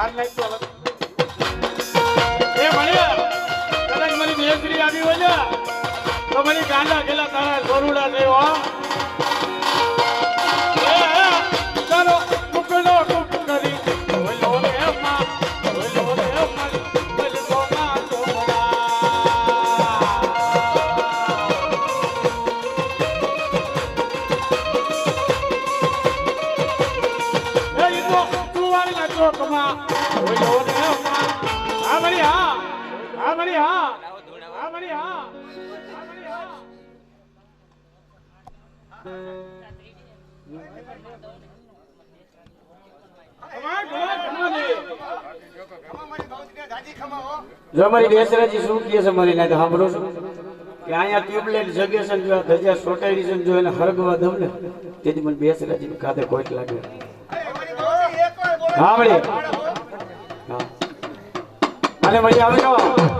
હાર નાખજો એ ભણ્યા. કદાચ મારી બેસરી આવી હોય તો મને ગાંડા ગેલા તારા ગોરુડા થયો હા. મણી હા હા ધજા સોટાડી છે જો હરગવા દઉં ને, તેથી મને બેસરાજી કાંધે કોઈક લાગે. હા, વળી. હા. અને મજા આવે?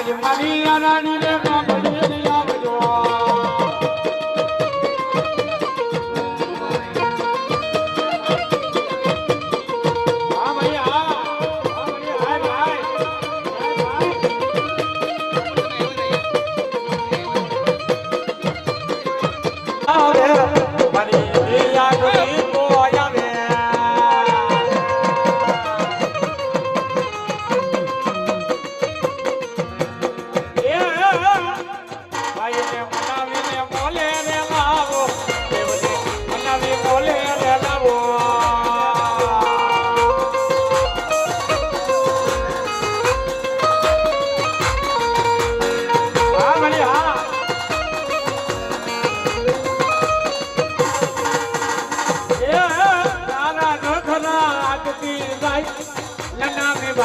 મારી રાણી રે કાપડી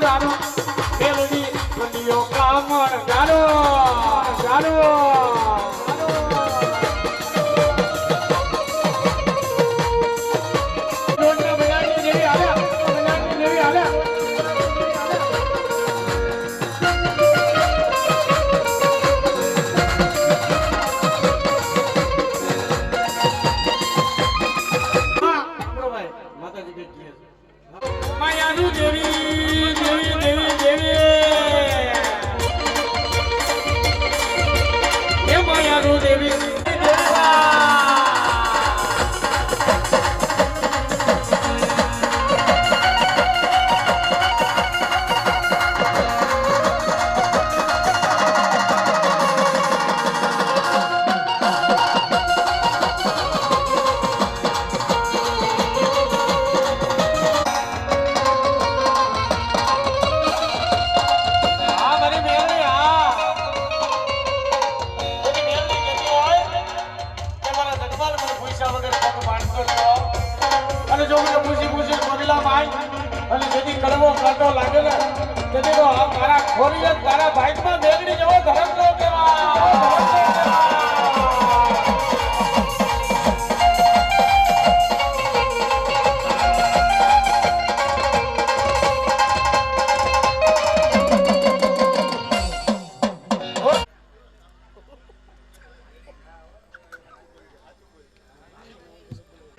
ગારો. પેલની કુંડીઓ કામણ ગારો. ગારો. નું દેવી થાય અને જેથી કડવો કાંટો લાગે ને, તેથી તો મારા ખોરી તારા બાઇકમાં મેળવી જવો ધરમ લો કેવા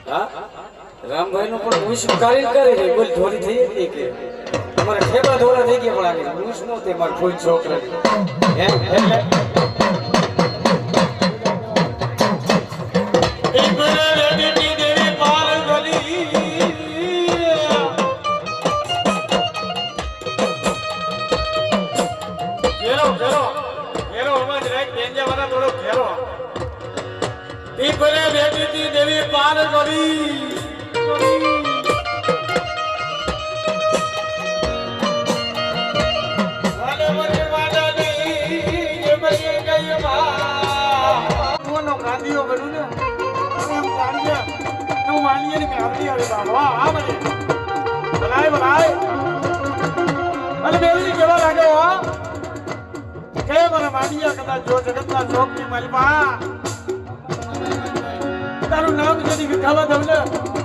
Huh? રામભાઈ નું પણ મૂછ કાર્ય કરે છે. બોલ ધોરી થઈ હતી કે? તમારે ઠેબા ધોળા થઈ ગયા પણ આની મૂછ નો તે મારા કોઈ છોકરા એમ, એટલે? ઈશ્વરે રેડીની દેવી પાર ગલી તારું નામ જેની વિખાવા દઉં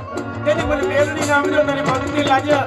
ને તેથી મને બેલની નામ તારી ભક્તિ લાગે.